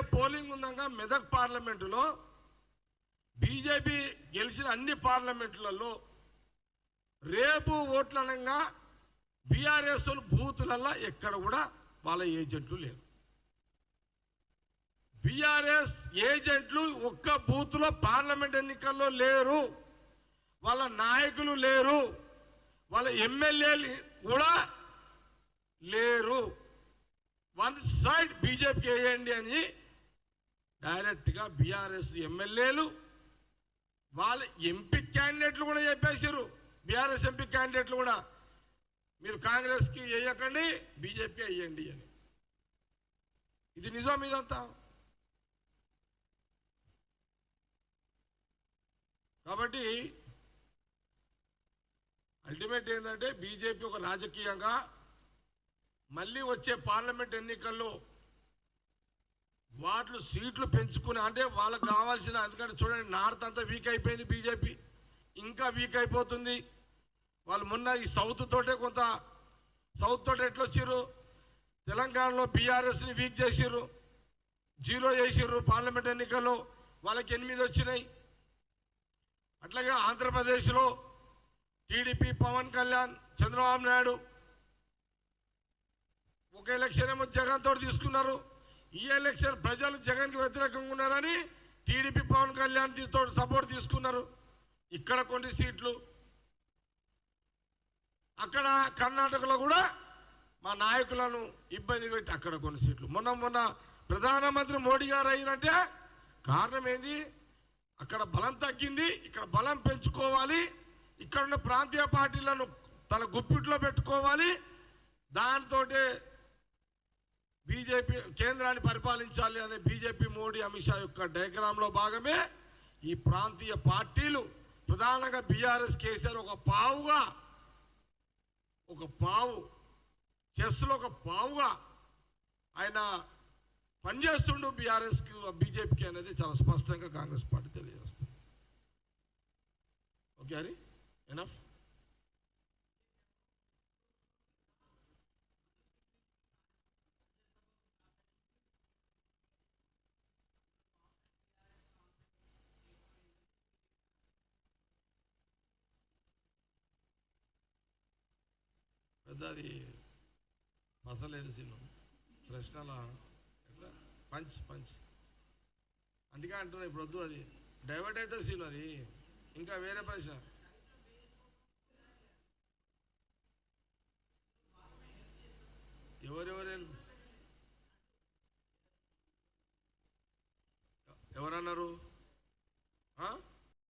Polling ఉందంగా Medak పార్లమెంటులో. BJP గెలిచిన అన్ని పార్లమెంట్లలో రేపు ఓట్లు అనగా బీఆర్ఎస్ బూతులల్లో ఎక్కడ కూడా వాళ్ళ ఏజెంట్లు లేరు. బీఆర్ఎస్ ఏజెంట్లు ఒక్క బూత్లో పార్లమెంట్ ఎన్నికల్లో లేరు. వాళ్ళ నాయకులు లేరు. వాళ్ళ ఎమ్మెల్యేలు కూడా లేరు. వన్ సైడ్ బీజేపీకి వేయండి అని డైరెక్ట్గా బీఆర్ఎస్ ఎమ్మెల్యేలు వాళ్ళ ఎంపీ క్యాండిడేట్లు కూడా చెప్పేశారు. బీఆర్ఎస్ ఎంపీ క్యాండిడేట్లు కూడా. మీరు కాంగ్రెస్కి వేయకండి బీజేపీ వేయండి అని. ఇది నిజం ఇదంతా? కాబట్టి అల్టిమేట్ ఏంటంటే బీజేపీ ఒక రాజకీయంగా మళ్ళీ వచ్చే పార్లమెంట్ ఎన్నికల్లో వాటిలో సీట్లు పెంచుకుని అంటే వాళ్ళకి కావాల్సిన ఎందుకంటే చూడండి నార్త్ అంతా వీక్ అయిపోయింది బీజేపీ ఇంకా వీక్ అయిపోతుంది. వాళ్ళు మొన్న ఈ సౌత్ తోటే కొంత సౌత్ తోటే ఎట్లా తెలంగాణలో బీఆర్ఎస్ని వీక్ చేసిర్రు. జీరో చేసిర్రు పార్లమెంట్ ఎన్నికల్లో. వాళ్ళకి ఎనిమిది వచ్చినాయి. అట్లాగే ఆంధ్రప్రదేశ్లో టీడీపీ పవన్ కళ్యాణ్ చంద్రబాబు నాయుడు ఒక ఎలక్షన్ ఏమో జగన్ తోటి తీసుకున్నారు. ఈ ఎలక్షన్ ప్రజలు జగన్కి వ్యతిరేకంగా ఉన్నారని టీడీపీ పవన్ కళ్యాణ్ తోటి సపోర్ట్ తీసుకున్నారు. ఇక్కడ కొన్ని సీట్లు. అక్కడ కర్ణాటకలో కూడా మా నాయకులను ఇబ్బంది పెట్టి అక్కడ కొన్ని సీట్లు. మొన్న మొన్న ప్రధానమంత్రి మోడీ గారు అయినట్టే కారణం ఏంది? అక్కడ బలం తగ్గింది ఇక్కడ బలం పెంచుకోవాలి ఇక్కడ ఉన్న ప్రాంతీయ పార్టీలను తన గుప్పిట్లో పెట్టుకోవాలి. దాంతో బీజేపీ కేంద్రాన్ని పరిపాలించాలి అనే బీజేపీ మోడీ అమిత్ షా యొక్క డయాగ్రామ్లో భాగమే ఈ ప్రాంతీయ పార్టీలు. ప్రధానంగా బీఆర్ఎస్ కేసీఆర్ ఒక పావుగా ఒక పావు చెస్లో ఒక పావుగా ఆయన పనిచేస్తుండు బీఆర్ఎస్కి బీజేపీకి అనేది చాలా స్పష్టంగా కాంగ్రెస్ పార్టీ తెలియజేస్తుంది. ఓకే హరి ఎనఫ్ పెద్ద అది మసలేదు సీను ప్రశ్నల ఎట్లా? Punch punch. అందుకే అంటున్నా ఇప్పుడు వద్దు అది. డైవర్ట్ అయితే సీను అది. ఇంకా వేరే ప్రశ్న. ఎవరెవరు ఎవరన్నారు? ఆ?